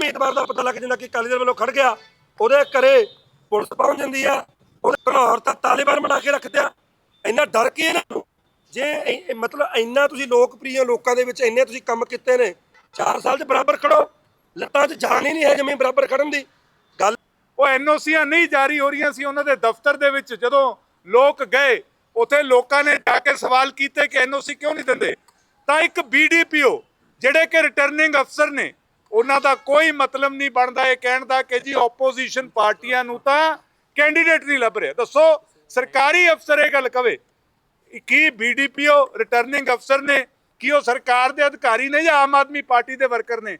ਉਮੀਦਵਾਰ ਦਾ ਪਤਾ ਲੱਗ ਜਾਂਦਾ ਕਿ ਅਕਾਲੀ ਦਲ ਵੱਲੋਂ ਖੜ ਗਿਆ। ਉਹਦੇ ਘਰੇ ਪੁਲਿਸ ਪਹੁੰਚ ਜਾਂਦੀ ਆ। ਉਹਦੇ ਘਨੌਰ ਤਾਂ ਤਾਲਿਬਾਨ ਬਣਾ ਕੇ ਰੱਖਦੇ ਆ। ਇੰਨਾ ਡਰ ਕੀ ਇਹਨਾਂ ਨੂੰ? ਜੇ ਮਤਲਬ ਇੰਨਾ ਤੁਸੀਂ ਲੋਕਪ੍ਰਿਯ ਲੋਕਾਂ ਦੇ ਵਿੱਚ ਇੰਨੇ ਤੁਸੀਂ ਕੰਮ ਕੀਤੇ ਨੇ 4 ਸਾਲ 'ਚ ਬਰਾਬਰ ਖੜੋ। ਲੱਤਾਂ 'ਚ ਜਾਣ ਹੀ ਨਹੀਂ ਹੈ ਜਮੀਨ ਬਰਾਬਰ ਖੜਨ ਦੀ। ਗੱਲ ਉਹ ਐਨਓਸੀਆਂ ਨਹੀਂ ਜਾਰੀ ਹੋ ਰਹੀਆਂ ਸੀ ਉਹਨਾਂ ਦੇ ਦਫ਼ਤਰ ਦੇ ਵਿੱਚ। ਜਦੋਂ ਲੋਕ ਗਏ, ਉਥੇ ਲੋਕਾਂ ਨੇ ਜਾ ਕੇ ਸਵਾਲ ਕੀਤੇ ਕਿ ਐਨਓਸੀ ਕਿਉਂ ਨਹੀਂ ਦਿੰਦੇ? ਤਾਂ ਇੱਕ ਬੀਡੀਪੀਓ ਜਿਹੜੇ ਕਿ ਰਿਟਰਨਿੰਗ ਅਫਸਰ ਨੇ ਉਹਨਾਂ ਦਾ ਕੋਈ ਮਤਲਬ ਨਹੀਂ ਬਣਦਾ ਇਹ ਕਹਿਣ ਦਾ ਕਿ ਜੀ ਆਪੋਜੀਸ਼ਨ ਪਾਰਟੀਆਂ ਨੂੰ ਤਾਂ ਕੈਂਡੀਡੇਟ ਨਹੀਂ ਲੱਭ ਰਿਹਾ। ਦੱਸੋ, ਸਰਕਾਰੀ ਅਫਸਰ ਇਹ ਗੱਲ ਕਵੇ ਕੀ ਬੀਡੀਪੀਓ ਰਿਟਰਨਿੰਗ ਅਫਸਰ ਨੇ, ਕੀ ਉਹ ਸਰਕਾਰ ਦੇ ਅਧਿਕਾਰੀ ਨੇ ਜਾਂ ਆਮ ਆਦਮੀ ਪਾਰਟੀ ਦੇ ਵਰਕਰ ਨੇ?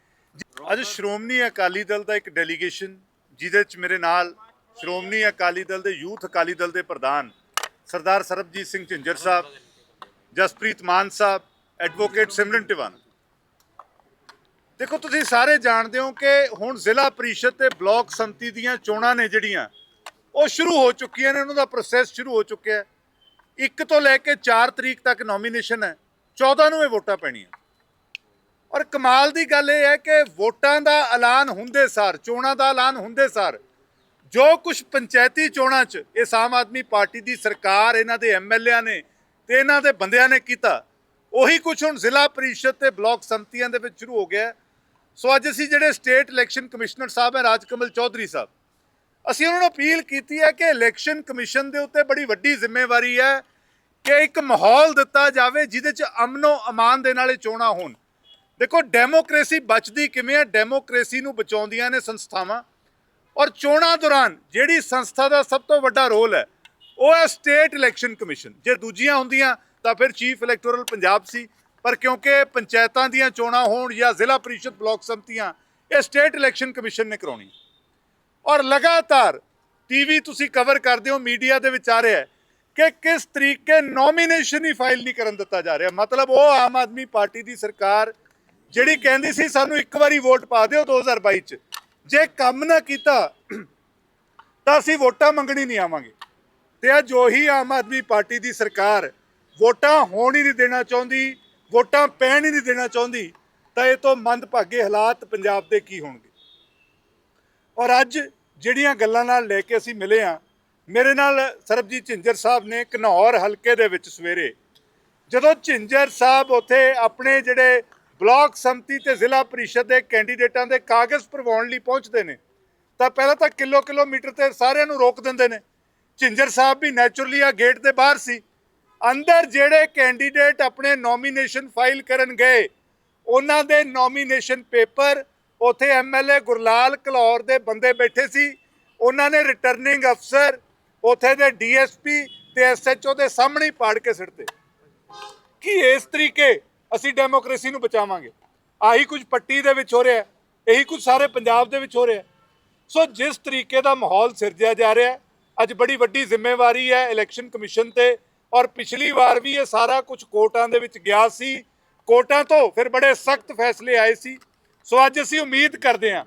ਅੱਜ ਸ਼੍ਰੋਮਣੀ ਅਕਾਲੀ ਦਲ ਦਾ ਇੱਕ ਡੈਲੀਗੇਸ਼ਨ ਜਿਹਦੇ ਚ ਮੇਰੇ ਨਾਲ ਸ਼੍ਰੋਮਣੀ ਅਕਾਲੀ ਦਲ ਦੇ ਯੂਥ ਅਕਾਲੀ ਦਲ ਦੇ ਪ੍ਰਧਾਨ ਸਰਦਾਰ ਸਰਬਜੀਤ ਸਿੰਘ ਝਿੰਜਰ ਸਾਹਿਬ, ਜਸਪ੍ਰੀਤ ਮਾਨ ਸਾਹਿਬ ਐਡਵੋਕੇਟ ਸਿਮਰਨ ਟਿਵਾਨਾ ਦੇਖੋ, ਤੁਸੀਂ ਸਾਰੇ ਜਾਣਦੇ ਹੋ ਕਿ ਹੁਣ ਜ਼ਿਲ੍ਹਾ ਪ੍ਰੀਸ਼ਦ ਤੇ ਬਲਾਕ ਸੰਮਤੀ ਦੀਆਂ ਚੋਣਾਂ ਨੇ ਜਿਹੜੀਆਂ, ਉਹ ਸ਼ੁਰੂ ਹੋ ਚੁੱਕੀਆਂ ਨੇ, ਉਹਨਾਂ ਦਾ ਪ੍ਰੋਸੈਸ ਸ਼ੁਰੂ ਹੋ ਚੁੱਕਿਆ ਹੈ। 1 ਤੋਂ ਲੈ ਕੇ 4 ਤਰੀਕ ਤੱਕ ਨੋਮੀਨੇਸ਼ਨ ਹੈ 14 ਨੂੰ ਇਹ ਵੋਟਾਂ ਪੈਣੀਆਂ। ਔਰ ਕਮਾਲ ਦੀ ਗੱਲ ਇਹ ਹੈ ਕਿ ਵੋਟਾਂ ਦਾ ਐਲਾਨ ਹੁੰਦੇ ਸਾਰ, ਚੋਣਾਂ ਦਾ ਐਲਾਨ ਹੁੰਦੇ ਸਾਰ, ਜੋ ਕੁਝ ਪੰਚਾਇਤੀ ਚੋਣਾਂ 'ਚ ਇਸ ਆਮ ਆਦਮੀ ਪਾਰਟੀ ਦੀ ਸਰਕਾਰ, ਇਹਨਾਂ ਦੇ ਐਮਐਲਏਆਂ ਨੇ ਤੇ ਇਹਨਾਂ ਦੇ ਬੰਦਿਆਂ ਨੇ ਕੀਤਾ, ਉਹੀ ਕੁਝ ਹੁਣ ਜ਼ਿਲ੍ਹਾ ਪ੍ਰੀਸ਼ਦ ਤੇ ਬਲਾਕ ਸੰਮਤੀਆਂ ਦੇ ਵਿੱਚ ਸ਼ੁਰੂ ਹੋ ਗਿਆ ਸੋ ਅੱਜ ਅਸੀਂ ਜਿਹੜੇ ਸਟੇਟ ਇਲੈਕਸ਼ਨ ਕਮਿਸ਼ਨਰ ਸਾਹਿਬ ਹੈ, ਰਾਜਕਮਲ ਚੌਧਰੀ ਸਾਹਿਬ, ਅਸੀਂ ਉਹਨਾਂ ਨੂੰ ਅਪੀਲ ਕੀਤੀ ਹੈ ਕਿ ਇਲੈਕਸ਼ਨ ਕਮਿਸ਼ਨ ਦੇ ਉੱਤੇ ਬੜੀ ਵੱਡੀ ਜ਼ਿੰਮੇਵਾਰੀ ਹੈ ਕਿ ਇੱਕ ਮਾਹੌਲ ਦਿੱਤਾ ਜਾਵੇ ਜਿਹਦੇ 'ਚ ਅਮਨੋ ਅਮਾਨ ਦੇ ਨਾਲ ਇਹ ਚੋਣਾਂ ਹੋਣ। ਦੇਖੋ, ਡੈਮੋਕ੍ਰੇਸੀ ਬਚਦੀ ਕਿਵੇਂ ਹੈ? ਡੈਮੋਕ੍ਰੇਸੀ ਨੂੰ ਬਚਾਉਂਦੀਆਂ ਨੇ ਸੰਸਥਾਵਾਂ। ਔਰ ਚੋਣਾਂ ਦੌਰਾਨ ਜਿਹੜੀ ਸੰਸਥਾ ਦਾ ਸਭ ਤੋਂ ਵੱਡਾ ਰੋਲ ਹੈ, ਉਹ ਹੈ ਸਟੇਟ ਇਲੈਕਸ਼ਨ ਕਮਿਸ਼ਨ। ਜੇ ਦੂਜੀਆਂ ਹੁੰਦੀਆਂ ਤਾਂ ਫਿਰ ਚੀਫ ਇਲੈਕਟੋਰਲ ਪੰਜਾਬ ਸੀ ਪਰ ਕਿਉਂਕਿ ਪੰਚਾਇਤਾਂ ਦੀਆਂ ਚੋਣਾਂ ਹੋਣ ਜਾਂ ਜ਼ਿਲ੍ਹਾ ਪ੍ਰੀਸ਼ਦ ਬਲਾਕ ਸੰਮਤੀਆਂ ਇਹ ਸਟੇਟ ਇਲੈਕਸ਼ਨ ਕਮਿਸ਼ਨ ਨੇ ਕਰਾਉਣੀ। ਔਰ ਲਗਾਤਾਰ ਟੀਵੀ ਤੁਸੀਂ ਕਵਰ ਕਰਦੇ ਹੋ, ਮੀਡੀਆ ਦੇ ਵਿੱਚ ਆ ਰਿਹਾ ਕਿ ਕਿਸ ਤਰੀਕੇ ਨੋਮੀਨੇਸ਼ਨ ਹੀ ਫਾਈਲ ਨਹੀਂ ਕਰਨ ਦਿੱਤਾ ਜਾ ਰਿਹਾ। ਮਤਲਬ ਉਹ ਆਮ ਆਦਮੀ ਪਾਰਟੀ ਦੀ ਸਰਕਾਰ ਜਿਹੜੀ ਕਹਿੰਦੀ ਸੀ, ਸਾਨੂੰ ਇੱਕ ਵਾਰੀ ਵੋਟ ਪਾ ਦਿਓ 2022 ਚ। ਜੇ ਕੰਮ ਨਾ ਕੀਤਾ, ਤਾਂ ਅਸੀਂ ਵੋਟਾਂ ਮੰਗਣੀ ਨਹੀਂ ਆਵਾਂਗੇ। ਤੇ ਅੱਜ ਉਹੀ ਆਮ ਆਦਮੀ ਪਾਰਟੀ ਦੀ ਸਰਕਾਰ ਵੋਟਾਂ ਹੋਣ ਹੀ ਨਹੀਂ ਦੇਣਾ ਚਾਹੁੰਦੀ। ਵੋਟਾਂ ਪੈਣ ਹੀ ਨਹੀਂ ਦੇਣਾ ਚਾਹੁੰਦੀ, ਤਾਂ ਇਹ ਤੋਂ ਮੰਦਭਾਗੇ ਹਾਲਾਤ ਪੰਜਾਬ ਦੇ ਕੀ ਹੋਣਗੇ? ਔਰ ਅੱਜ ਜਿਹੜੀਆਂ ਗੱਲਾਂ ਨਾਲ ਲੈ ਕੇ ਅਸੀਂ ਮਿਲੇ ਆ ਮੇਰੇ ਨਾਲ ਸਰਬਜੀਤ ਝਿੰਜਰ ਸਾਹਿਬ ਨੇ ਘਨੌਰ ਹਲਕੇ ਦੇ ਵਿੱਚ ਸਵੇਰੇ। ਜਦੋਂ ਝਿੰਜਰ ਸਾਹਿਬ ਉੱਥੇ ਆਪਣੇ ਜਿਹੜੇ ਬਲਾਕ ਸੰਮਤੀ ਤੇ ਜ਼ਿਲ੍ਹਾ ਪਰਿਸ਼ਦ ਦੇ ਕੈਂਡੀਡੇਟਾਂ ਦੇ ਕਾਗਜ਼ ਭਰਵਾਉਣ ਲਈ ਪਹੁੰਚਦੇ ਨੇ, ਤਾਂ ਪਹਿਲਾਂ ਤਾਂ ਕਿਲੋ ਕਿਲੋਮੀਟਰ ਤੇ ਸਾਰਿਆਂ ਨੂੰ ਰੋਕ ਦਿੰਦੇ ਨੇ। ਝਿੰਜਰ ਸਾਹਿਬ ਵੀ ਨੇਚਰਲੀ ਆ ਗੇਟ ਦੇ ਬਾਹਰ ਸੀ। ਅੰਦਰ ਜਿਹੜੇ ਕੈਂਡੀਡੇਟ ਆਪਣੇ ਨੋਮੀਨੇਸ਼ਨ ਫਾਈਲ ਕਰਨ ਗਏ, ਉਹਨਾਂ ਦੇ ਨੋਮੀਨੇਸ਼ਨ ਪੇਪਰ ਉਥੇ ਐਮਐਲਏ ਗੁਰਲਾਲ ਕਲੌਰ ਦੇ ਬੰਦੇ ਬੈਠੇ ਸੀ, ਉਹਨਾਂ ਨੇ ਰਿਟਰਨਿੰਗ ਅਫਸਰ ਉਥੇ ਦੇ ਡੀਐਸਪੀ ਤੇ ਐਸਐਚਓ ਦੇ ਸਾਹਮਣੇ ਹੀ ਪਾੜ ਕੇ ਸਿੱਟਦੇ ਕੀ ਇਸ ਤਰੀਕੇ ਅਸੀਂ ਡੈਮੋਕ੍ਰੇਸੀ ਨੂੰ ਬਚਾਵਾਂਗੇ? ਆਹੀ ਕੁਝ ਪੱਟੀ ਦੇ ਵਿੱਚ ਹੋ ਰਿਹਾ ਇਹੀ ਕੁਝ ਸਾਰੇ ਪੰਜਾਬ ਦੇ ਵਿੱਚ ਹੋ ਰਿਹਾ ਸੋ ਜਿਸ ਤਰੀਕੇ ਦਾ ਮਾਹੌਲ ਸਿਰਜਿਆ ਜਾ ਰਿਹਾ ਅੱਜ ਬੜੀ ਵੱਡੀ ਜ਼ਿੰਮੇਵਾਰੀ ਹੈ ਇਲੈਕਸ਼ਨ ਕਮਿਸ਼ਨ ਤੇ ਔਰ ਪਿਛਲੀ ਵਾਰ ਵੀ ਇਹ ਸਾਰਾ ਕੁਝ ਕੋਰਟਾਂ ਦੇ ਵਿੱਚ ਗਿਆ ਸੀ। ਕੋਰਟਾਂ ਤੋਂ ਫਿਰ ਬੜੇ ਸਖਤ ਫੈਸਲੇ ਆਏ ਸੀ। ਸੋ ਅੱਜ ਅਸੀਂ ਉਮੀਦ ਕਰਦੇ ਹਾਂ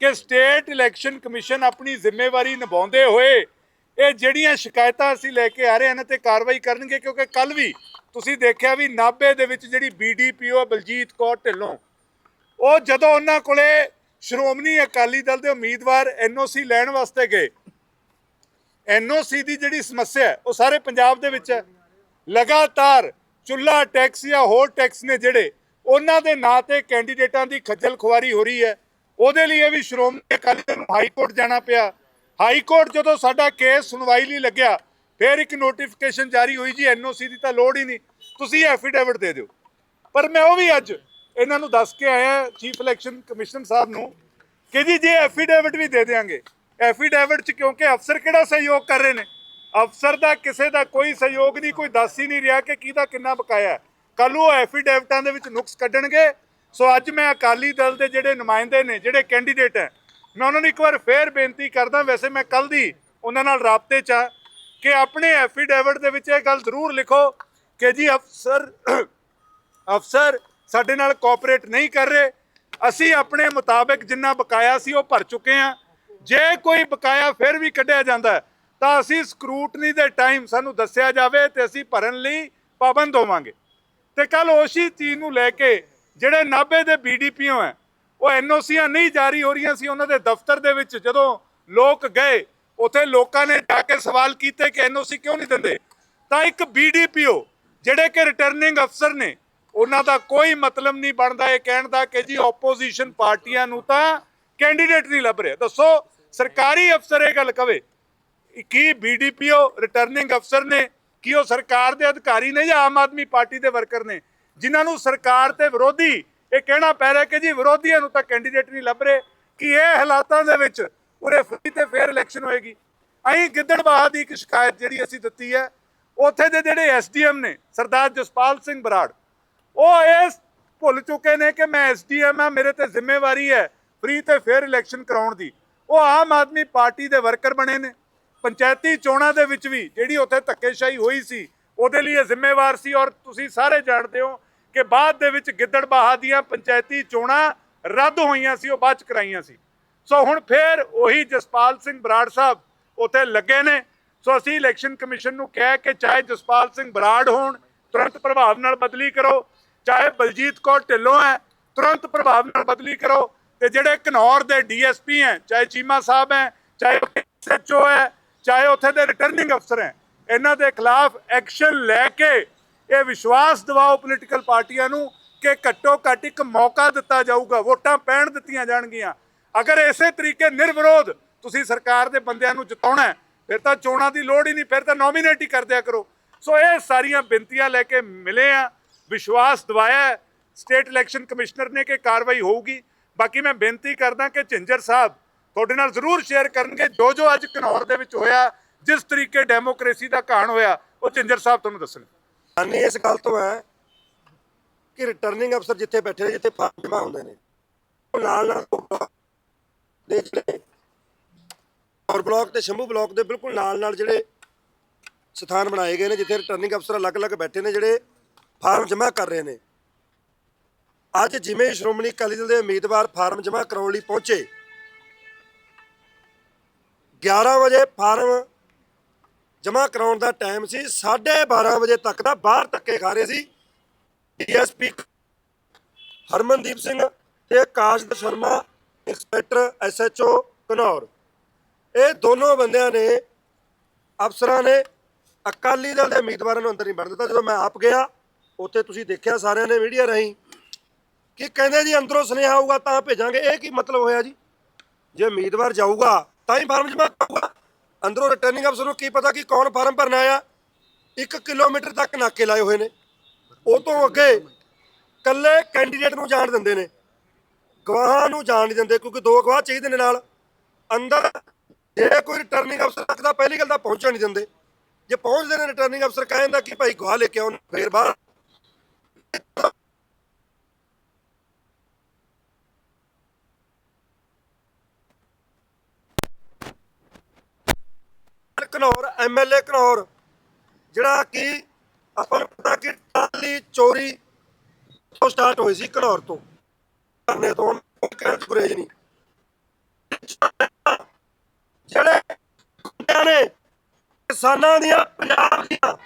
ਕਿ ਸਟੇਟ ਇਲੈਕਸ਼ਨ ਕਮਿਸ਼ਨ ਆਪਣੀ ਜ਼ਿੰਮੇਵਾਰੀ ਨਿਭਾਉਂਦੇ ਹੋਏ ਇਹ ਜਿਹੜੀਆਂ ਸ਼ਿਕਾਇਤਾਂ ਅਸੀਂ ਲੈ ਕੇ ਆ ਰਹੇ ਹਨ ਤੇ ਕਾਰਵਾਈ ਕਰਨਗੇ, ਕਿਉਂਕਿ ਕੱਲ ਵੀ ਤੁਸੀਂ ਦੇਖਿਆ ਵੀ ਨਾਭੇ ਦੇ ਵਿੱਚ ਜਿਹੜੀ ਬੀਡੀਪੀਓ ਬਲਜੀਤ ਕੌਰ ਢਿੱਲੋਂ, ਉਹ ਜਦੋਂ ਉਹਨਾਂ ਕੋਲੇ ਸ਼੍ਰੋਮਣੀ ਅਕਾਲੀ ਦਲ ਦੇ ਉਮੀਦਵਾਰ ਐਨਓਸੀ ਲੈਣ ਵਾਸਤੇ ਗਏ ਐਨਓਸੀ ਦੀ ਜਿਹੜੀ ਸਮੱਸਿਆ ਉਹ ਸਾਰੇ ਪੰਜਾਬ ਦੇ ਵਿੱਚ ਹੈ। ਲਗਾਤਾਰ ਚੁੱਲਾ ਟੈਕਸ ਜਾਂ ਹੋਰ ਟੈਕਸ ਨੇ ਜਿਹੜੇ, ਉਹਨਾਂ ਦੇ ਨਾਂ ਤੇ ਕੈਂਡੀਡੇਟਾਂ ਦੀ ਖੱਜਲ ਖੁਆਰੀ ਹੋ ਰਹੀ ਹੈ। ਉਹਦੇ ਲਈ ਇਹ ਵੀ ਸ਼੍ਰੋਮਣੀ ਅਕਾਲੀ ਦਲ ਨੂੰ ਹਾਈ ਕੋਰਟ ਜਾਣਾ ਪਿਆ। ਹਾਈ ਕੋਰਟ ਜਦੋਂ ਸਾਡਾ ਕੇਸ ਸੁਣਵਾਈ ਲਈ ਲੱਗਿਆ, ਫਿਰ ਇੱਕ ਨੋਟੀਫਿਕੇਸ਼ਨ ਜਾਰੀ ਹੋਈ ਜੀ ਐਨਓਸੀ ਦੀ ਤਾਂ ਲੋੜ ਹੀ ਨਹੀਂ। ਤੁਸੀਂ ਐਫੀਡੇਵਿਟ ਦੇ ਦਿਓ। ਪਰ ਮੈਂ ਉਹ ਵੀ ਅੱਜ ਇਹਨਾਂ ਨੂੰ ਦੱਸ ਕੇ ਆਇਆ ਚੀਫ ਇਲੈਕਸ਼ਨ ਕਮਿਸ਼ਨ ਸਾਹਿਬ ਨੂੰ, ਕਿ ਜੀ, ਜੇ ਐਫੀਡੇਵਿਟ ਵੀ ਦੇ ਦੇਾਂਗੇ ਐਫੀਡੇਵਿਟ ਚ ਕਿਉਂਕਿ ਅਫਸਰ ਕਿਹੜਾ ਸਹਿਯੋਗ ਕਰ ਰਹੇ ਨੇ? ਅਫਸਰ ਦਾ, ਕਿਸੇ ਦਾ ਕੋਈ ਸਹਿਯੋਗ ਨਹੀਂ, ਕੋਈ ਦੱਸ ਹੀ ਨਹੀਂ ਰਿਹਾ ਕਿ ਕਿਹਦਾ ਕਿੰਨਾ ਬਕਾਇਆ ਹੈ। ਕੱਲ ਉਹ ਐਫੀਡੇਵਿਟਾਂ ਦੇ ਵਿੱਚ ਨੁਕਸ ਕੱਢਣਗੇ। ਸੋ ਅੱਜ ਮੈਂ ਅਕਾਲੀ ਦਲ ਦੇ ਜਿਹੜੇ ਨੁਮਾਇੰਦੇ ਨੇ, ਜਿਹੜੇ ਕੈਂਡੀਡੇਟ ਹੈ, ਮੈਂ ਉਹਨਾਂ ਨੂੰ ਇੱਕ ਵਾਰ ਫੇਰ ਬੇਨਤੀ ਕਰਦਾ, ਵੈਸੇ ਮੈਂ ਕੱਲ ਦੀ ਉਹਨਾਂ ਨਾਲ ਰਾਬਤੇ 'ਚ ਆ ਕਿ ਆਪਣੇ ਐਫੀਡੇਵਿਟ ਦੇ ਵਿੱਚ ਇਹ ਗੱਲ ਜ਼ਰੂਰ ਲਿਖੋ ਕਿ ਜੀ ਅਫਸਰ ਅਫਸਰ ਸਾਡੇ ਨਾਲ ਕੋਆਪਰੇਟ ਨਹੀਂ ਕਰ ਰਹੇ। ਅਸੀਂ ਆਪਣੇ ਮੁਤਾਬਕ ਜਿੰਨਾ ਬਕਾਇਆ ਸੀ ਉਹ ਭਰ ਚੁੱਕੇ ਹਾਂ। ਜੇ ਕੋਈ ਬਕਾਇਆ ਫਿਰ ਵੀ ਕੱਢਿਆ ਜਾਂਦਾ ਤਾਂ ਅਸੀਂ ਸਕਰੂਟਨੀ ਦੇ ਟਾਈਮ ਸਾਨੂੰ ਦੱਸਿਆ ਜਾਵੇ ਤੇ ਅਸੀਂ ਭਰਨ ਲਈ ਪਾਬੰਦ ਹੋਵਾਂਗੇ। ਤੇ ਕੱਲ ਉਸੇ ਚੀਜ਼ ਨੂੰ ਲੈ ਕੇ ਜਿਹੜੇ ਨਾਭੇ ਦੇ ਬੀਡੀਪੀਓ ਹੈ, ਉਹ ਐਨਓਸੀਆਂ ਨਹੀਂ ਜਾਰੀ ਹੋ ਰਹੀਆਂ ਸੀ, ਉਹਨਾਂ ਦੇ ਦਫ਼ਤਰ ਦੇ ਵਿੱਚ ਜਦੋਂ ਲੋਕ ਗਏ, ਉੱਥੇ ਲੋਕਾਂ ਨੇ ਜਾ ਕੇ ਸਵਾਲ ਕੀਤੇ ਕਿ ਐਨਓਸੀ ਕਿਉਂ ਨਹੀਂ ਦਿੰਦੇ? ਤਾਂ ਇੱਕ ਬੀਡੀਪੀਓ ਜਿਹੜੇ ਕਿ ਰਿਟਰਨਿੰਗ ਅਫਸਰ ਨੇ, ਉਹਨਾਂ ਦਾ ਕੋਈ ਮਤਲਬ ਨਹੀਂ ਬਣਦਾ, ਇਹ ਕਹਿਣ ਦਾ ਕਿ ਜੀ ਆਪੋਜੀਸ਼ਨ ਪਾਰਟੀਆਂ ਨੂੰ ਤਾਂ ਕੈਂਡੀਡੇਟ ਨਹੀਂ ਲੱਭ ਰਿਹਾ। ਦੱਸੋ, ਸਰਕਾਰੀ ਅਫਸਰ ਇਹ ਗੱਲ ਕਵੇ ਕੀ ਬੀਡੀਪੀਓ ਰਿਟਰਨਿੰਗ ਅਫਸਰ ਨੇ, ਕੀ ਉਹ ਸਰਕਾਰ ਦੇ ਅਧਿਕਾਰੀ ਨੇ ਜਾਂ ਆਮ ਆਦਮੀ ਪਾਰਟੀ ਦੇ ਵਰਕਰ ਨੇ, ਜਿਨ੍ਹਾਂ ਨੂੰ ਸਰਕਾਰ ਤੇ ਵਿਰੋਧੀ ਇਹ ਕਹਿਣਾ ਪੈ ਰਿਹਾ ਕਿ ਜੀ ਵਿਰੋਧੀਆਂ ਨੂੰ ਤਾਂ ਕੈਂਡੀਡੇਟ ਨਹੀਂ ਲੱਭ ਰਹੇ, ਕਿ ਇਹ ਹਾਲਾਤਾਂ ਦੇ ਵਿੱਚ ਉਰੇ ਫਰੀ ਤੇ ਫੇਅਰ ਇਲੈਕਸ਼ਨ ਹੋਏਗੀ। ਅਸੀਂ ਗਿੱਦੜਬਾਹਾ ਦੀ ਇੱਕ ਸ਼ਿਕਾਇਤ ਜਿਹੜੀ ਅਸੀਂ ਦਿੱਤੀ ਹੈ, ਉੱਥੇ ਦੇ ਜਿਹੜੇ ਐਸਡੀਐਮ ਨੇ, ਸਰਦਾਰ ਜਸਪਾਲ ਸਿੰਘ ਬਰਾੜ, ਉਹ ਇਸ ਭੁੱਲ ਚੁੱਕੇ ਨੇ ਕਿ ਮੈਂ ਐਸਡੀਐਮ ਆ, ਮੇਰੇ ਤੇ ਜ਼ਿੰਮੇਵਾਰੀ ਹੈ ਫ੍ਰੀ ਤੇ ਫੇਅਰ ਇਲੈਕਸ਼ਨ ਕਰਾਉਣ ਦੀ। ਉਹ ਆਮ ਆਦਮੀ ਪਾਰਟੀ ਦੇ ਵਰਕਰ ਬਣੇ ਨੇ। ਪੰਚਾਇਤੀ ਚੋਣਾਂ ਦੇ ਵਿੱਚ ਵੀ ਜਿਹੜੀ ਉੱਥੇ ਧੱਕੇਸ਼ਾਹੀ ਹੋਈ ਸੀ, ਉਹਦੇ ਲਈ ਇਹ ਜ਼ਿੰਮੇਵਾਰ ਸੀ ਔਰ ਤੁਸੀਂ ਸਾਰੇ ਜਾਣਦੇ ਹੋ ਕਿ ਬਾਅਦ ਦੇ ਵਿੱਚ ਗਿੱਦੜਬਾਹਾ ਦੀਆਂ ਪੰਚਾਇਤੀ ਚੋਣਾਂ ਰੱਦ ਹੋਈਆਂ ਸੀ, ਉਹ ਬਾਅਦ ਚ ਕਰਾਈਆਂ ਸੀ। ਸੋ ਹੁਣ ਫੇਰ ਉਹੀ ਜਸਪਾਲ ਸਿੰਘ ਬਰਾੜ ਸਾਹਿਬ ਉੱਥੇ ਲੱਗੇ ਨੇ। ਸੋ ਅਸੀਂ ਇਲੈਕਸ਼ਨ ਕਮਿਸ਼ਨ ਨੂੰ ਕਿਹਾ ਕਿ ਚਾਹੇ ਜਸਪਾਲ ਸਿੰਘ ਬਰਾੜ ਹੋਣ, ਤੁਰੰਤ ਪ੍ਰਭਾਵ ਨਾਲ ਬਦਲੀ ਕਰੋ। ਚਾਹੇ ਬਲਜੀਤ ਕੌਰ ਢਿੱਲੋਂ ਹੈ, ਤੁਰੰਤ ਪ੍ਰਭਾਵ ਨਾਲ ਬਦਲੀ ਕਰੋ। ਤੇ ਜਿਹੜੇ ਘਨੌਰ ਦੇ ਡੀਐਸਪੀ ਹੈ, ਚਾਹੇ ਚੀਮਾ ਸਾਹਿਬ ਹੈ, ਚਾਹੇ ਐਸਐਚਓ ਹੈ, ਚਾਹੇ ਉੱਥੇ ਦੇ ਰਿਟਰਨਿੰਗ ਅਫਸਰ ਹੈ, ਇਹਨਾਂ ਦੇ ਖਿਲਾਫ ਐਕਸ਼ਨ ਲੈ ਕੇ ਇਹ ਵਿਸ਼ਵਾਸ ਦਿਵਾਓ ਪੋਲੀਟੀਕਲ ਪਾਰਟੀਆਂ ਨੂੰ ਕਿ ਘੱਟੋ ਘੱਟ ਇੱਕ ਮੌਕਾ ਦਿੱਤਾ ਜਾਊਗਾ, ਵੋਟਾਂ ਪੈਣ ਦਿੱਤੀਆਂ ਜਾਣਗੀਆਂ। ਅਗਰ ਇਸੇ ਤਰੀਕੇ ਨਿਰਵਿਰੋਧ ਤੁਸੀਂ ਸਰਕਾਰ ਦੇ ਬੰਦਿਆਂ ਨੂੰ ਜਿਤਾਉਣਾ ਫਿਰ ਤਾਂ ਚੋਣਾਂ ਦੀ ਲੋੜ ਹੀ ਨਹੀਂ, ਫਿਰ ਤਾਂ ਨੋਮੀਨੇਟ ਹੀ ਕਰ ਦਿਆ ਕਰੋ। ਸੋ ਇਹ ਸਾਰੀਆਂ ਬੇਨਤੀਆਂ ਲੈ ਕੇ ਮਿਲੇ ਆ, ਵਿਸ਼ਵਾਸ ਦਿਵਾਇਆ ਸਟੇਟ ਇਲੈਕਸ਼ਨ ਕਮਿਸ਼ਨਰ ਨੇ ਕਿ ਕਾਰਵਾਈ ਹੋਊਗੀ। ਬਾਕੀ ਮੈਂ ਬੇਨਤੀ ਕਰਦਾ ਕਿ ਝਿੰਜਰ ਸਾਹਿਬ ਤੁਹਾਡੇ ਨਾਲ ਜ਼ਰੂਰ ਸ਼ੇਅਰ ਕਰਨਗੇ। ਜੋ ਜੋ ਅੱਜ ਘਨੌਰ ਦੇ ਵਿੱਚ ਹੋਇਆ, ਜਿਸ ਤਰੀਕੇ ਡੈਮੋਕ੍ਰੇਸੀ ਦਾ ਘਾਣ ਹੋਇਆ, ਉਹ ਝਿੰਜਰ ਸਾਹਿਬ ਤੁਹਾਨੂੰ ਦੱਸਣਗੇ। ਹਾਨੀ ਇਸ ਗੱਲ ਤੋਂ ਹੈ ਕਿ ਰਿਟਰਨਿੰਗ ਅਫਸਰ ਜਿੱਥੇ ਬੈਠੇ ਨੇ, ਜਿੱਥੇ ਫਾਰਮ ਜਮ੍ਹਾਂ ਹੁੰਦੇ ਨੇ, ਉਹ ਨਾਲ ਨਾਲ ਦੇ ਜਿਹੜੇ ਔਰ ਬਲਾਕ ਤੇ ਸ਼ੰਭੂ ਬਲਾਕ ਦੇ ਬਿਲਕੁਲ ਨਾਲ ਨਾਲ ਜਿਹੜੇ ਸਥਾਨ ਬਣਾਏ ਗਏ ਨੇ, ਜਿੱਥੇ ਰਿਟਰਨਿੰਗ ਅਫਸਰ ਅਲੱਗ-ਅਲੱਗ ਬੈਠੇ ਨੇ, ਜਿਹੜੇ ਫਾਰਮ ਜਮ੍ਹਾਂ ਕਰ ਰਹੇ ਨੇ। ਅੱਜ ਜਿਵੇਂ ਸ਼੍ਰੋਮਣੀ ਅਕਾਲੀ ਦਲ ਦੇ ਉਮੀਦਵਾਰ ਫਾਰਮ ਜਮ੍ਹਾਂ ਕਰਾਉਣ ਲਈ ਪਹੁੰਚੇ 11 ਵਜੇ ਫਾਰਮ ਜਮ੍ਹਾਂ ਕਰਾਉਣ ਦਾ ਟਾਈਮ ਸੀ 12:30 ਵਜੇ ਤੱਕ ਦਾ ਬਾਹਰ ਧੱਕੇ ਖਾ ਰਹੇ ਸੀ। ਡੀਐਸਪੀ ਹਰਮਨਦੀਪ ਸਿੰਘ ਤੇ ਕਾਸ਼ਦ ਸ਼ਰਮਾ, ਇੰਸਪੈਕਟਰ ਐਸਐਚਓ ਘਨੌਰ ਇਹ ਦੋਨੋਂ ਬੰਦਿਆਂ ਨੇ, ਅਫਸਰਾਂ ਨੇ ਅਕਾਲੀ ਦਲ ਦੇ ਉਮੀਦਵਾਰਾਂ ਨੂੰ ਅੰਦਰ ਨਹੀਂ ਵੜਨ ਦਿੱਤਾ। ਜਦੋਂ ਮੈਂ ਆਪ ਗਿਆ, ਉੱਥੇ ਤੁਸੀਂ ਦੇਖਿਆ ਸਾਰਿਆਂ ਨੇ ਮੀਡੀਆ ਰਾਹੀਂ ਕਿ ਕਹਿੰਦੇ ਜੀ ਅੰਦਰੋਂ ਸੁਨੇਹਾ ਆਊਗਾ ਤਾਂ ਭੇਜਾਂਗੇ। ਇਹ ਕੀ ਮਤਲਬ ਹੋਇਆ ਜੀ? ਜੇ ਉਮੀਦਵਾਰ ਜਾਊਗਾ, ਤਾਂ ਹੀ ਫਾਰਮ ਜਮ੍ਹਾਂ ਕਰੂਗਾ। ਅੰਦਰੋਂ ਰਿਟਰਨਿੰਗ ਅਫਸਰ ਨੂੰ ਕੀ ਪਤਾ ਕਿ ਕੌਣ ਫਾਰਮ ਭਰਨਾ ਆਇਆ? 1 ਕਿਲੋਮੀਟਰ ਤੱਕ ਨਾਕੇ ਲਾਏ ਹੋਏ ਨੇ। ਉਹ ਤੋਂ ਅੱਗੇ ਕੱਲੇ ਕੈਂਡੀਡੇਟ ਨੂੰ ਜਾਣ ਦਿੰਦੇ ਨੇ। ਗਵਾਹਾਂ ਨੂੰ ਜਾਣ ਨਹੀਂ ਦਿੰਦੇ, ਕਿਉਂਕਿ ਦੋ ਗਵਾਹ ਚਾਹੀਦੇ ਨੇ ਨਾਲ। ਅੰਦਰ ਜੇ ਕੋਈ ਰਿਟਰਨਿੰਗ ਅਫਸਰ ਰੱਖਦਾ, ਪਹਿਲੀ ਗੱਲ ਤਾਂ ਪਹੁੰਚਣ ਨਹੀਂ ਦਿੰਦੇ। ਜੇ ਪਹੁੰਚਦੇ ਨੇ ਰਿਟਰਨਿੰਗ ਅਫਸਰ ਕਹਿੰਦਾ ਕਿ ਭਾਈ ਗਵਾਹ ਲੈ ਕੇ ਆਉਣ ਫੇਰ ਬਾਹਰ। ਘਨੌਰ ਐਮਐਲਏ ਘਨੌਰ ਜਿਹੜਾ ਕਿ ਆਪਾਂ ਨੂੰ ਪਤਾ ਕਿ ਟਾਲੀ ਚੋਰੀ ਤੋਂ ਸਟਾਰਟ ਹੋਈ ਸੀ ਘਨੌਰ ਤੋਂ। ਕਰਨੇ ਤੋਂ ਕਿਹੜਾ ਗੁਰੇਜ ਨਹੀਂ। ਜਿਹੜੇ ਗੁੰਡਿਆਂ ਨੇ, ਕਿਸਾਨਾਂ ਦੀਆਂ, ਪੰਜਾਬ ਦੀਆਂ,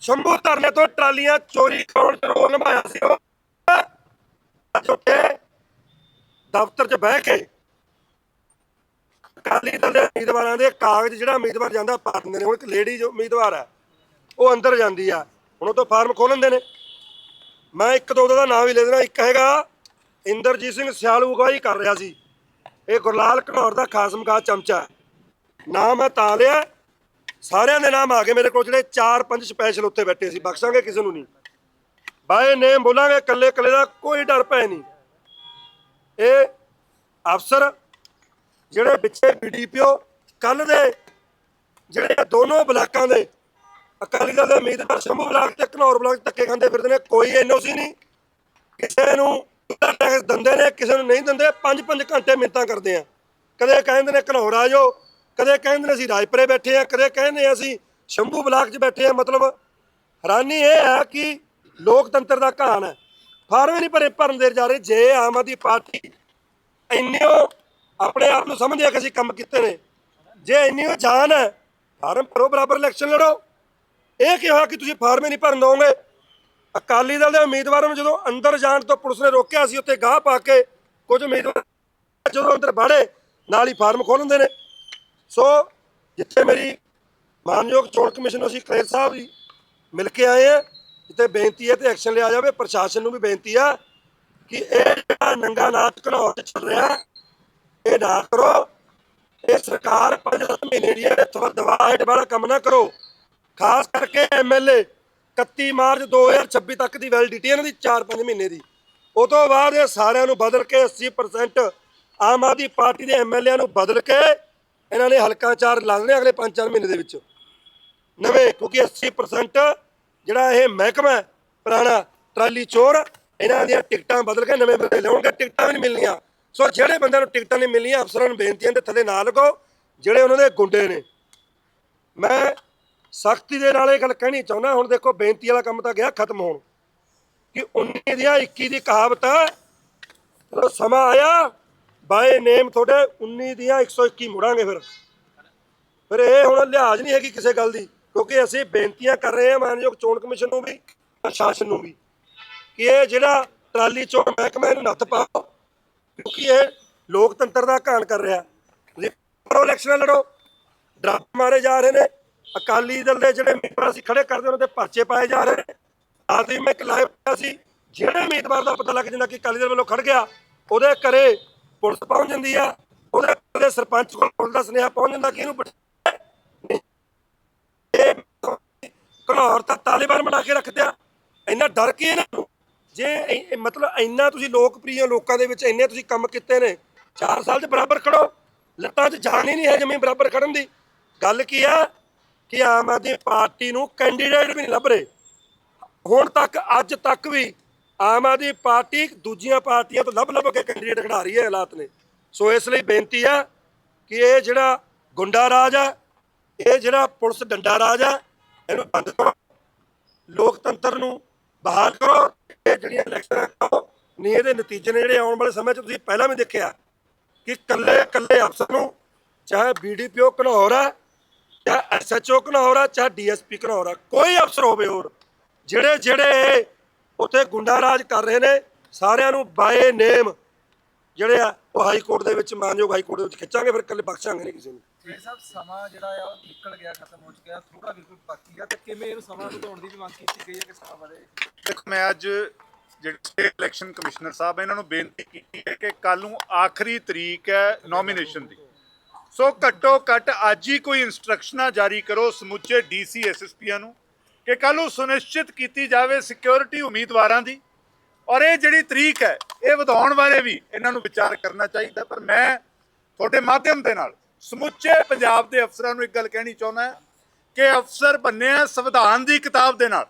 ਸ਼ੰਭੂ ਧਰਨੇ ਤੋਂ ਟਰਾਲੀਆਂ ਚੋਰੀ ਕਰਾਉਣ ਦਾ ਰੋਲ ਨਿਭਾਇਆ ਸੀ ਉਹ। ਅੱਜ ਦਫ਼ਤਰ 'ਚ ਬਹਿ ਕੇ ਅਕਾਲੀ ਦਲ ਦੇ ਉਮੀਦਵਾਰਾਂ ਦੇ ਕਾਗਜ਼ ਜਿਹੜਾ ਉਮੀਦਵਾਰ ਜਾਂਦਾ ਪਾ ਦਿੰਦੇ ਨੇ। ਹੁਣ ਇੱਕ ਲੇਡੀ ਜੋ ਉਮੀਦਵਾਰ ਹੈ, ਉਹ ਅੰਦਰ ਜਾਂਦੀ ਆ। ਹੁਣ ਉਹ ਤੋਂ ਫਾਰਮ ਖੋਲ੍ਹਣ ਨੇ। ਮੈਂ ਇੱਕ ਦੋ ਦਾ ਨਾਮ ਵੀ ਲੈ ਦੇਣਾ ਇੱਕ ਹੈਗਾ ਇੰਦਰਜੀਤ ਸਿੰਘ ਸਿਆਲੂ ਅਗਵਾਈ ਕਰ ਰਿਹਾ ਸੀ। ਇਹ ਗੁਰਲਾਲ ਘਨੌਰ ਦਾ ਖਾਸ ਮਕਾ ਚਮਚਾ ਨਾਮ ਹੈ ਤਾਂ ਲਿਆ। ਸਾਰਿਆਂ ਦੇ ਨਾਮ ਆ ਗਏ ਮੇਰੇ ਕੋਲ, ਜਿਹੜੇ 4-5 ਸਪੈਸ਼ਲ ਉੱਥੇ ਬੈਠੇ ਸੀ। ਬਖਸ਼ਾਂਗੇ ਕਿਸੇ ਨੂੰ ਨਹੀਂ। ਬਾਏ ਨੇਮ ਬੋਲਾਂਗੇ ਕੱਲੇ ਕੱਲੇ ਦਾ ਕੋਈ ਡਰ ਪੈ ਨਹੀਂ। ਇਹ ਅਫਸਰ ਜਿਹੜੇ ਪਿੱਛੇ ਬੀਡੀਪੀਓ ਕੱਲ ਦੇ ਜਿਹੜੇ ਦੋਨੋਂ ਬਲਾਕਾਂ ਦੇ, ਅਕਾਲੀ ਦਲ ਦੇ ਉਮੀਦਵਾਰ ਸ਼ੰਭੂ ਬਲਾਕ ਤੇ ਘਨੌਰ ਬਲਾਕ ਧੱਕੇ ਖਾਂਦੇ ਫਿਰਦੇ ਨੇ, ਕੋਈ ਐਨਓਸੀ ਨਹੀਂ। ਕਿਸੇ ਨੂੰ ਟੈਕਸ ਦਿੰਦੇ ਨੇ, ਕਿਸੇ ਨੂੰ ਨਹੀਂ ਦਿੰਦੇ 5-5 ਘੰਟੇ ਮਿੰਤਾਂ ਕਰਦੇ ਆ। ਕਦੇ ਕਹਿੰਦੇ ਨੇ ਘਨੌਰ ਆ ਜਾਓ, ਕਦੇ ਕਹਿੰਦੇ ਨੇ ਅਸੀਂ ਰਾਜਪੁਰੇ ਬੈਠੇ ਆ, ਕਦੇ ਕਹਿੰਦੇ ਅਸੀਂ ਸ਼ੰਭੂ ਬਲਾਕ 'ਚ ਬੈਠੇ ਆ, ਮਤਲਬ ਹੈਰਾਨੀ ਇਹ ਹੈ ਕਿ ਲੋਕਤੰਤਰ ਦਾ ਘਾਣ ਹੈ। ਫਾਰਮ ਹੀ ਨਹੀਂ ਭਰੇ, ਭਰਨ ਦੇ ਜਾ ਰਹੇ, ਜੇ ਆਮ ਆਦਮੀ ਪਾਰਟੀ ਇੰਨੇ ਆਪਣੇ ਆਪ ਨੂੰ ਸਮਝਦੇ ਆ ਕਿ ਅਸੀਂ ਕੰਮ ਕੀਤੇ ਨੇ। ਜੇ ਇੰਨੀ ਉਹ ਜਾਨ ਹੈ, ਫਾਰਮ ਭਰੋ, ਬਰਾਬਰ ਇਲੈਕਸ਼ਨ ਲੜੋ। ਇਹ ਕਿਹਾ ਕਿ ਤੁਸੀਂ ਫਾਰਮ ਹੀ ਨਹੀਂ ਭਰਨ ਦੋਗੇ। ਅਕਾਲੀ ਦਲ ਦੇ ਉਮੀਦਵਾਰਾਂ ਨੂੰ ਜਦੋਂ ਅੰਦਰ ਜਾਣ ਤੋਂ ਪੁਲਿਸ ਨੇ ਰੋਕਿਆ ਸੀ ਉੱਥੇ ਗਾਹ ਪਾ ਕੇ ਕੁਝ ਉਮੀਦਵਾਰ ਜਦੋਂ ਅੰਦਰ ਬਾੜੇ ਨਾਲ ਹੀ ਫਾਰਮ ਖੋਲ ਲੈਂਦੇ ਨੇ। ਸੋ, ਜਿੱਥੇ ਮੇਰੀ ਮਾਨਯੋਗ ਚੋਣ ਕਮਿਸ਼ਨ ਅਸੀਂ ਕਲੇਰ ਸਾਹਿਬ ਜੀ, ਮਿਲ ਕੇ ਆਏ ਆ। ਜਿੱਥੇ ਬੇਨਤੀ ਹੈ ਤੇ ਐਕਸ਼ਨ ਲਿਆ ਜਾਵੇ, ਪ੍ਰਸ਼ਾਸਨ ਨੂੰ ਵੀ ਬੇਨਤੀ ਆ ਕਿ ਇਹ ਜਿਹੜਾ ਨੰਗਾ ਨਾਚ ਘਨੌਰ ਚ ਚੱਲ ਰਿਹਾ ਇਹ ਨਾ ਕਰੋ। ਇਹ ਸਰਕਾਰ 5-7 ਮਹੀਨੇ ਦੀ ਹੈ ਥੋੜਾ ਦਵਾਈ ਵਾਲਾ ਕੰਮ ਨਾ ਕਰੋ। ਖਾਸ ਕਰਕੇ ਐਮਐਲਏ 31 ਮਾਰਚ 2026 ਤੱਕ ਦੀ ਵੈਲਿਡਿਟੀ ਇਹਨਾਂ ਦੀ 4-5 ਮਹੀਨੇ ਦੀ। ਉਹ ਤੋਂ ਬਾਅਦ ਇਹ ਸਾਰਿਆਂ ਨੂੰ ਬਦਲ ਕੇ 80% ਆਮ ਆਦਮੀ ਪਾਰਟੀ ਦੇ ਐਮਐਲਏ ਨੂੰ ਬਦਲ ਕੇ ਇਹਨਾਂ ਨੇ ਹਲਕਾ ਚਾਰ ਲਾਣੇ ਅਗਲੇ 5-4 ਮਹੀਨੇ ਦੇ ਵਿੱਚ। ਨਵੇਂ ਕਿਉਂਕਿ 80% ਜਿਹੜਾ ਇਹ ਮਹਿਕਮਾ ਹੈ, ਪੁਰਾਣਾ ਟਰਾਲੀ ਚੋਰ ਇਹਨਾਂ ਦੀਆਂ ਟਿਕਟਾਂ ਬਦਲ ਕੇ ਨਵੇਂ ਬੰਦੇ ਲਿਆਉਣਗੇ ਟਿਕਟਾਂ ਵੀ ਨਹੀਂ ਮਿਲਣੀਆਂ। ਸੋ ਜਿਹੜੇ ਬੰਦਿਆਂ ਨੂੰ ਟਿਕਟਾਂ ਨਹੀਂ ਮਿਲਣੀਆਂ ਅਫਸਰਾਂ ਨੂੰ ਬੇਨਤੀਆਂ ਦੇ ਥੱਲੇ ਨਾ ਲੱਗੋ ਜਿਹੜੇ ਉਹਨਾਂ ਦੇ ਗੁੰਡੇ ਨੇ। ਮੈਂ ਸਖਤੀ ਦੇ ਨਾਲ ਇਹ ਗੱਲ ਕਹਿਣੀ ਚਾਹੁੰਦਾ, ਹੁਣ ਦੇਖੋ ਬੇਨਤੀ ਵਾਲਾ ਕੰਮ ਤਾਂ ਗਿਆ, ਖਤਮ ਹੋਣ। ਕਿ 19 ਦੀਆਂ 21 ਦੀ ਕਹਾਵਤ ਹੈ, ਜਦੋਂ ਸਮਾਂ ਆਇਆ ਬਾਏ ਨੇਮ ਤੁਹਾਡੇ 19 ਦੀਆਂ 121 ਮੁੜਾਂਗੇ ਫਿਰ। ਫਿਰ ਇਹ ਹੁਣ ਲਿਹਾਜ਼ ਨਹੀਂ ਹੈਗੀ ਕਿਸੇ ਗੱਲ ਦੀ, ਕਿਉਂਕਿ ਅਸੀਂ ਬੇਨਤੀਆਂ ਕਰ ਰਹੇ ਹਾਂ ਮਾਨਯੋਗ ਚੋਣ ਕਮਿਸ਼ਨ ਨੂੰ ਵੀ, ਪ੍ਰਸ਼ਾਸਨ ਨੂੰ ਵੀ, ਕਿ ਇਹ ਜਿਹੜਾ ਟਰਾਲੀ ਚੋਣ ਮਹਿਕਮਾ ਇਹਨੂੰ ਨੱਥ ਪਾਓ। ਕਿਉਂਕਿ ਇਹ ਲੋਕਤੰਤਰ ਦਾ ਘਾਣ ਕਰ ਰਿਹਾ। ਤੁਸੀਂ ਇਲੈਕਸ਼ਨ ਲੜੋ। ਡਰਾਪ ਮਾਰੇ ਜਾ ਰਹੇ ਨੇ। ਅਕਾਲੀ ਦਲ ਦੇ ਜਿਹੜੇ ਉਮੀਦਵਾਰ ਅਸੀਂ ਖੜੇ ਕਰਦੇ ਉਹਨਾਂ ਤੇ ਪਰਚੇ ਪਾਏ ਜਾ ਰਹੇ ਨੇ। ਆਜ ਮੈਂ ਇੱਕ ਲਾਈਵ ਸੀ। ਜਿਹੜੇ ਉਮੀਦਵਾਰ ਦਾ ਪਤਾ ਲੱਗ ਜਾਂਦਾ ਕਿ ਅਕਾਲੀ ਦਲ ਵੱਲੋਂ ਖੜ ਗਿਆ, ਉਹਦੇ ਘਰੇ ਪੁਲਿਸ ਪਹੁੰਚ ਜਾਂਦੀ ਆ। ਉਹਦੇ ਘਰੇ ਸਰਪੰਚ ਕੋਲ ਪੁਲਿਸ ਦਾ ਸੁਨੇਹਾ ਪਹੁੰਚ ਜਾਂਦਾ ਕਿ ਇਹਨੂੰ ਘਨੌਰ ਤਾਂ ਤਾਲਿਬਾਨ ਬਣਾ ਕੇ ਰੱਖਦਿਆ ਇੰਨਾ ਡਰ ਕੀ ਇਹਨਾਂ ਨੂੰ? ਜੇ ਇ- ਮਤਲਬ ਇੰਨਾ ਤੁਸੀਂ ਲੋਕਪ੍ਰਿਯ ਲੋਕਾਂ ਦੇ ਵਿੱਚ, ਇੰਨੇ ਤੁਸੀਂ ਕੰਮ ਕੀਤੇ ਨੇ 4 ਸਾਲ ਦੇ ਬਰਾਬਰ ਖੜੋ। ਲੱਤਾਂ 'ਚ ਜਾਨ ਹੀ ਨਹੀਂ ਹੈ ਜਮੀ ਬਰਾਬਰ ਖੜਨ ਦੀ। ਗੱਲ ਕੀ ਆ? ਕਿ ਆਮ ਆਦਮੀ ਪਾਰਟੀ ਨੂੰ ਕੈਂਡੀਡੇਟ ਵੀ ਨਹੀਂ ਲੱਭ ਰਹੇ। ਹੁਣ ਤੱਕ, ਅੱਜ ਤੱਕ ਵੀ ਆਮ ਆਦਮੀ ਪਾਰਟੀ ਦੂਜੀਆਂ ਪਾਰਟੀਆਂ ਤੋਂ ਲੱਭ ਲੱਭ ਕੇ ਕੈਂਡੀਡੇਟ ਖੜਾ ਰਹੀ ਹੈ ਹਾਲਾਤ ਨੇ। ਸੋ ਇਸ ਲਈ ਬੇਨਤੀ ਆ ਕਿ ਇਹ ਜਿਹੜਾ ਗੁੰਡਾ ਰਾਜ ਆ, ਇਹ ਜਿਹੜਾ ਪੁਲਿਸ ਡੰਡਾ ਰਾਜ ਆ, ਇਹਨੂੰ ਬੰਦ ਕਰੋ। ਲੋਕਤੰਤਰ ਨੂੰ ਬਹਾਲ ਕਰੋ, ਇਹ ਜਿਹੜੀਆਂ ਇਲੈਕਸ਼ਨਾਂ ਕਰੋ ਨਹੀਂ, ਇਹਦੇ ਨਤੀਜੇ ਨੇ ਜਿਹੜੇ ਆਉਣ ਵਾਲੇ ਸਮੇਂ 'ਚ ਤੁਸੀਂ ਪਹਿਲਾਂ ਵੀ ਦੇਖਿਆ ਕਿ ਕੱਲੇ ਕੱਲੇ ਅਫਸਰ ਨੂੰ, ਚਾਹੇ ਬੀਡੀਪੀਓ ਘਨੌਰ ਆ, ਚਾਹੇ ਐਸਐਚਓ ਘਨੌਰ ਆ, ਚਾਹੇ ਡੀਐਸਪੀ ਘਨੌਰ ਆ, ਕੋਈ ਅਫਸਰ ਹੋਵੇ ਹੋਰ, ਜਿਹੜੇ ਜਿਹੜੇ ਉੱਥੇ ਗੁੰਡਾ ਰਾਜ ਕਰ ਰਹੇ ਨੇ, ਸਾਰਿਆਂ ਨੂੰ ਬਾਏ ਨੇਮ ਜਿਹੜੇ ਆ, ਉਹ ਹਾਈ ਕੋਰਟ ਦੇ ਵਿੱਚ ਮਾਨਯੋਗ ਹਾਈ ਕੋਰਟ ਦੇ ਵਿੱਚ ਖਿੱਚਾਂਗੇ, ਫਿਰ ਕੱਲੇ ਬਖਸ਼ਾਂਗੇ ਨਹੀਂ ਕਿਸੇ ਨੂੰ। ਜੀ ਸਾਹਿਬ ਸਮਾਂ ਜਿਹੜਾ ਆ ਉਹ ਨਿਕਲ ਗਿਆ, ਖਤਮ ਹੋ ਚੁੱਕਿਆ ਥੋੜਾ ਬਿਲਕੁਲ ਬਾਕੀ ਆ। ਤੇ ਕਿਵੇਂ ਇਹਨੂੰ ਸਮਾਂ ਵਧਾਉਣ ਦੀ ਵੀ ਮੰਗ ਕੀਤੀ ਗਈ ਹੈ ਕਿ ਸਮਾਂ ਦੇਖੋ, ਮੈਂ ਅੱਜ ਜਿਹੜੇ ਸਟੇਟ ਇਲੈਕਸ਼ਨ ਕਮਿਸ਼ਨਰ ਸਾਹਿਬ ਇਹਨਾਂ ਨੂੰ ਬੇਨਤੀ ਕੀਤੀ ਹੈ ਕਿ ਕੱਲ ਨੂੰ ਆਖਰੀ ਤਰੀਕ ਹੈ ਨੋਮੀਨੇਸ਼ਨ ਦੀ। ਸੋ ਘੱਟੋ ਘੱਟ ਅੱਜ ਹੀ ਕੋਈ ਇਨਸਟਰਕਸ਼ਨਾਂ ਜਾਰੀ ਕਰੋ ਸਮੁੱਚੇ ਡੀਸੀ ਐਸਐਸਪੀਆਂ ਨੂੰ ਕਿ ਕੱਲ ਨੂੰ ਸੁਨਿਸ਼ਚਿਤ ਕੀਤੀ ਜਾਵੇ ਸਿਕਿਉਰਿਟੀ ਉਮੀਦਵਾਰਾਂ ਦੀ। ਔਰ ਇਹ ਜਿਹੜੀ ਤਰੀਕ ਹੈ, ਇਹ ਵਧਾਉਣ ਬਾਰੇ ਵੀ ਇਹਨਾਂ ਨੂੰ ਵਿਚਾਰ ਕਰਨਾ ਚਾਹੀਦਾ। ਪਰ ਮੈਂ ਤੁਹਾਡੇ ਮਾਧਿਅਮ ਦੇ ਨਾਲ ਸਮੁੱਚੇ ਪੰਜਾਬ ਦੇ ਅਫਸਰਾਂ ਨੂੰ ਇੱਕ ਗੱਲ ਕਹਿਣੀ ਚਾਹੁੰਦਾ ਕਿ ਅਫਸਰ ਬੰਨੇ ਆ ਸੰਵਿਧਾਨ ਦੀ ਕਿਤਾਬ ਦੇ ਨਾਲ।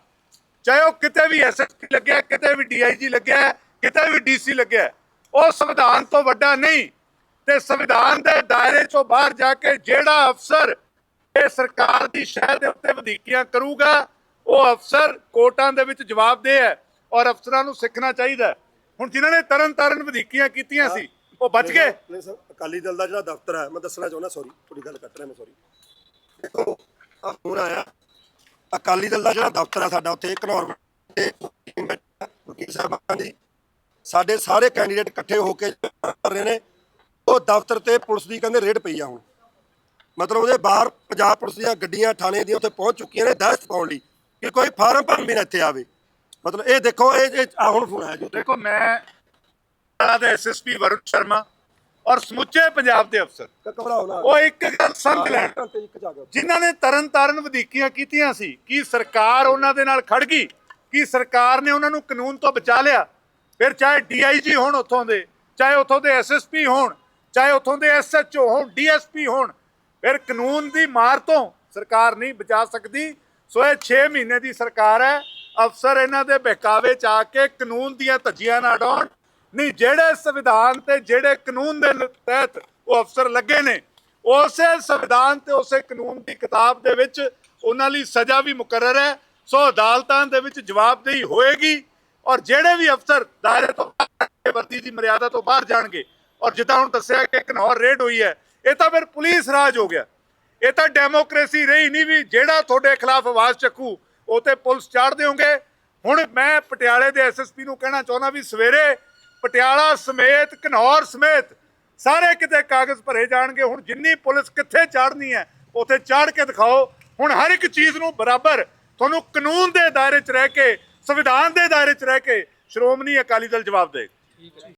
ਚਾਹੇ ਉਹ ਕਿਤੇ ਵੀ ਐਸਐਸਪੀ ਲੱਗਿਆ, ਕਿਤੇ ਵੀ ਡੀਆਈਜੀ ਲੱਗਿਆ, ਕਿਤੇ ਵੀ ਡੀਸੀ ਲੱਗਿਆ, ਉਹ ਸੰਵਿਧਾਨ ਤੋਂ ਵੱਡਾ ਨਹੀਂ। ਤੇ ਸੰਵਿਧਾਨ ਦੇ ਦਾਇਰੇ ਚੋਂ ਬਾਹਰ ਜਾ ਕੇ ਜਿਹੜਾ ਅਫਸਰ ਇਹ ਸਰਕਾਰ ਦੀ ਸ਼ਹਿ ਦੇ ਉੱਤੇ ਵਧੀਕੀਆਂ ਕਰੂਗਾ, ਉਹ ਅਫਸਰ ਕੋਰਟਾਂ ਦੇ ਵਿੱਚ ਜਵਾਬਦੇਹ ਹੈ ਔਰ ਅਫਸਰਾਂ ਨੂੰ ਸਿੱਖਣਾ ਚਾਹੀਦਾ ਹੁਣ ਜਿਨ੍ਹਾਂ ਨੇ ਤਰਨ ਤਾਰਨ ਵਧੀਕੀਆਂ ਕੀਤੀਆਂ ਸੀ ਉਹ ਬਚ ਗਏ। ਨਹੀਂ ਸਰ ਅਕਾਲੀ ਦਲ ਦਾ ਜਿਹੜਾ ਦਫ਼ਤਰ ਹੈ ਮੈਂ ਦੱਸਣਾ ਚਾਹੁੰਦਾ ਸੌਰੀ ਤੁਹਾਡੀ ਗੱਲ ਕੱਟ ਰਿਹਾ ਮੈਂ ਸੌਰੀ ਆ ਫੋਨ ਆਇਆ ਅਕਾਲੀ ਦਲ ਦਾ ਜਿਹੜਾ ਦਫ਼ਤਰ ਹੈ ਸਾਡਾ ਉੱਥੇ ਘਨੌਰ ਤੇ ਵਕੀਲ ਸਾਹਿਬਾਨ ਦੀ। ਸਾਡੇ ਸਾਰੇ ਕੈਂਡੀਡੇਟ ਇਕੱਠੇ ਹੋ ਕੇ ਕਰ ਰਹੇ ਨੇ। ਉਹ ਦਫ਼ਤਰ ਤੇ ਪੁਲਿਸ ਦੀ ਕਹਿੰਦੇ ਰੇਡ ਪਈ ਆ ਹੁਣ। ਮਤਲਬ ਉਹਦੇ ਬਾਹਰ ਪੰਜਾਬ ਪੁਲਿਸ ਦੀਆਂ ਗੱਡੀਆਂ ਥਾਣੇ ਦੀਆਂ ਉੱਥੇ ਪਹੁੰਚ ਚੁੱਕੀਆਂ ਨੇ ਦਹਿਸ਼ਤ ਪਾਉਣ ਲਈ। ਕਿ ਕੋਈ ਫਾਰਮ ਭਰਨ ਵੀ ਨਾ ਇੱਥੇ ਆਵੇ। ਮਤਲਬ ਇਹ ਦੇਖੋ ਇਹ ਹੁਣ ਫੋਨ ਆਇਆ ਜੀ ਦੇਖੋ ਮੈਂ ਦੇ ਐਸਐਸਪੀ ਵਰੁਣ ਸ਼ਰਮਾ ਔਰ ਸਮੁੱਚੇ ਪੰਜਾਬ ਦੇ ਅਫਸਰ। ਉਹ ਇੱਕ ਗੱਲ ਸਮਝ ਲੈਣ। ਜਿਨ੍ਹਾਂ ਨੇ ਤਰਨ ਤਾਰਨ ਵਧੀਕੀਆਂ ਕੀਤੀਆਂ ਸੀ ਕੀ ਸਰਕਾਰ ਉਹਨਾਂ ਦੇ ਨਾਲ ਖੜ ਗਈ? ਕੀ ਸਰਕਾਰ ਨੇ ਉਹਨਾਂ ਨੂੰ ਕਾਨੂੰਨ ਤੋਂ ਬਚਾ ਲਿਆ? ਫਿਰ ਚਾਹੇ ਡੀਆਈਜੀ ਹੋਣ ਉੱਥੋਂ ਦੇ ਚਾਹੇ ਉੱਥੋਂ ਦੇ ਐਸਐਸਪੀ ਹੋਣ ਚਾਹੇ ਉੱਥੋਂ ਦੇ ਐਸਐਚਓ ਹੋਣ ਡੀਐਸਪੀ ਹੋਣ ਫਿਰ ਕਾਨੂੰਨ ਦੀ ਮਾਰ ਤੋਂ ਸਰਕਾਰ ਨਹੀਂ ਬਚਾ ਸਕਦੀ। ਸੋ ਇਹ 6 ਮਹੀਨੇ ਦੀ ਸਰਕਾਰ ਹੈ। ਅਫਸਰ ਇਹਨਾਂ ਦੇ ਬਹਿਕਾਵੇ ਚ ਆ ਕੇ ਕਾਨੂੰਨ ਦੀਆਂ ਧੱਜੀਆਂ ਨਾ ਡਾਉਣ। ਨਹੀਂ, ਜਿਹੜੇ ਸੰਵਿਧਾਨ ਤੇ ਜਿਹੜੇ ਕਾਨੂੰਨ ਦੇ ਤਹਿਤ ਉਹ ਅਫਸਰ ਲੱਗੇ ਨੇ, ਉਸੇ ਸੰਵਿਧਾਨ ਤੇ ਉਸੇ ਕਾਨੂੰਨ ਦੀ ਕਿਤਾਬ ਦੇ ਵਿੱਚ ਉਹਨਾਂ ਲਈ ਸਜ਼ਾ ਵੀ ਮੁਕਰਰ ਹੈ, ਸੋ ਅਦਾਲਤਾਂ ਦੇ ਵਿੱਚ ਜਵਾਬਦੇਹੀ ਹੋਏਗੀ ਔਰ ਜਿਹੜੇ ਵੀ ਅਫਸਰ ਦਾਇਰੇ ਤੋਂ ਵਰਦੀ ਦੀ ਮਰਿਆਦਾ ਤੋਂ ਬਾਹਰ ਜਾਣਗੇ, ਔਰ ਜਿੱਦਾਂ ਹੁਣ ਦੱਸਿਆ ਕਿ ਘਨੌਰ ਰੇਡ ਹੋਈ ਹੈ, ਇਹ ਤਾਂ ਫਿਰ ਪੁਲਿਸ ਰਾਜ ਹੋ ਗਿਆ। ਇਹ ਤਾਂ ਡੈਮੋਕ੍ਰੇਸੀ ਰਹੀ ਨਹੀਂ ਵੀ ਜਿਹੜਾ ਤੁਹਾਡੇ ਖਿਲਾਫ ਆਵਾਜ਼ ਚੱਕੂ, ਉਹ ਤੇ ਪੁਲਿਸ ਚਾੜ ਦਿਓਗੇ। ਹੁਣ ਮੈਂ ਪਟਿਆਲੇ ਦੇ ਐਸਐਸਪੀ ਨੂੰ ਕਹਿਣਾ ਚਾਹੁੰਦਾ ਵੀ ਸਵੇਰੇ ਪਟਿਆਲਾ ਸਮੇਤ, ਘਨੌਰ ਸਮੇਤ, ਸਾਰੇ ਕਿਤੇ ਕਾਗਜ਼ ਭਰੇ ਜਾਣਗੇ। ਹੁਣ ਜਿੰਨੀ ਪੁਲਿਸ ਕਿੱਥੇ ਚਾੜਨੀ ਹੈ, ਉੱਥੇ ਚਾੜ ਕੇ ਦਿਖਾਓ। ਹੁਣ ਹਰ ਇੱਕ ਚੀਜ਼ ਨੂੰ ਬਰਾਬਰ, ਤੁਹਾਨੂੰ ਕਾਨੂੰਨ ਦੇ ਦਾਇਰੇ 'ਚ ਰਹਿ ਕੇ, ਸੰਵਿਧਾਨ ਦੇ ਦਾਇਰੇ 'ਚ ਰਹਿ ਕੇ, ਸ਼੍ਰੋਮਣੀ ਅਕਾਲੀ ਦਲ ਜਵਾਬ ਦੇ